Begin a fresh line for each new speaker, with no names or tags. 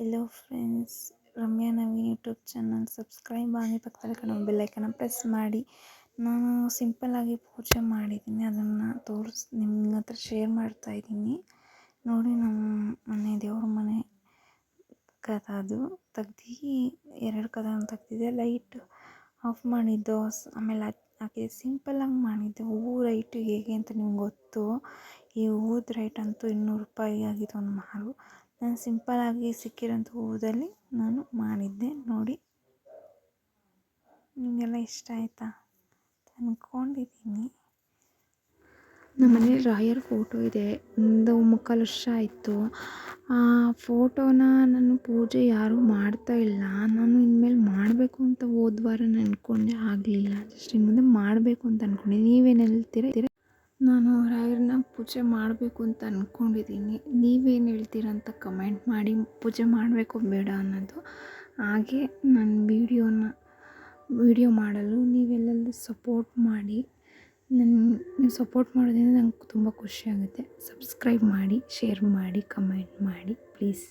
ಎಲ್ಲೋ friends Ramya Naveen YouTube channel subscribe ಆಗಿ ಪಕ್ಕದಲ್ಲಿ ಕಾಣೋ ಬೆಲ್ಲೈಕನ್ನ ಪ್ರೆಸ್ ಮಾಡಿ. ನಾನು ಸಿಂಪಲ್ಲಾಗಿ ಪೂಜೆ ಮಾಡಿದ್ದೀನಿ, ಅದನ್ನು ತೋರಿಸ್ ನಿಮ್ಮ ಹತ್ರ ಶೇರ್ ಮಾಡ್ತಾ ಇದ್ದೀನಿ. ನೋಡಿ ನಮ್ಮ ಮನೆ, ದೇವ್ರ ಮನೆ ಕದ ಅದು. ತೆಗ್ದು, ಎರಡು ಕದ ತೆಗ್ದಿದ್ದೆ. ಲೈಟ್ ಆಫ್ ಮಾಡಿದ್ದು ಆಮೇಲೆ ಹಾಕ್- ಹಾಕಿದೆ. ಸಿಂಪಲ್ಲಾಗಿ ಮಾಡಿದ್ದೆ. ಹೂವು ರೈಟು ಹೇಗೆ ಅಂತ ನಿಮ್ಗೆ ಗೊತ್ತು. ಈ ಹೂವು ರೈಟ್ ಅಂತೂ ಇನ್ನೂರು ರೂಪಾಯಿ ಆಗಿದೆ ಒಂದು ಮಾರು. ನಾನು ಸಿಂಪಲ್ಲಾಗಿ ಸಿಕ್ಕಿರೋಂಥ ಹೂವುದಲ್ಲಿ ನಾನು ಮಾಡಿದ್ದೆ, ನೋಡಿ. ನಿಮಗೆಲ್ಲ ಇಷ್ಟ ಆಯಿತಾ? ಅಂದ್ಕೊಂಡಿದ್ದೀನಿ ನಮ್ಮ ಮನೇಲಿ ರಾಯರ್ ಫೋಟೋ ಇದೆ. ಒಂದು ಮುಕ್ಕಾಲು ವರ್ಷ ಆಯಿತು. ಆ ಫೋಟೋನ ನಾನು ಪೂಜೆ ಯಾರೂ ಮಾಡ್ತಾ ಇಲ್ಲ. ನಾನು ಇನ್ಮೇಲೆ ಮಾಡಬೇಕು ಅಂತ ಹೋದ್ವಾರ ಅಂದ್ಕೊಂಡೆ ಆಗಲಿಲ್ಲ. ಜಸ್ಟ್ ಇನ್ನು ಮುಂದೆ ಮಾಡಬೇಕು ಅಂತ ಅಂದ್ಕೊಂಡೆ ನೀವೇನು ಹೇಳ್ತೀರ? ನಾನು ರಾಯರನ್ನ ಪೂಜೆ ಮಾಡಬೇಕು ಅಂತ ಅಂದ್ಕೊಂಡಿದ್ದೀನಿ ನೀವೇನು ಹೇಳ್ತೀರಂತ ಕಮೆಂಟ್ ಮಾಡಿ. ಪೂಜೆ ಮಾಡಬೇಕು ಬೇಡ ಅನ್ನೋದು. ಹಾಗೆ ನನ್ನ ವೀಡಿಯೋನ, ವೀಡಿಯೋ ಮಾಡಲು ನೀವೆಲ್ಲರೂ ಸಪೋರ್ಟ್ ಮಾಡಿ. ನನ್ನ ನೀವು ಸಪೋರ್ಟ್ ಮಾಡೋದ್ರಿಂದ ನಂಗೆ ತುಂಬ ಖುಷಿಯಾಗುತ್ತೆ ಸಬ್ಸ್ಕ್ರೈಬ್ ಮಾಡಿ, ಶೇರ್ ಮಾಡಿ, ಕಮೆಂಟ್ ಮಾಡಿ, ಪ್ಲೀಸ್.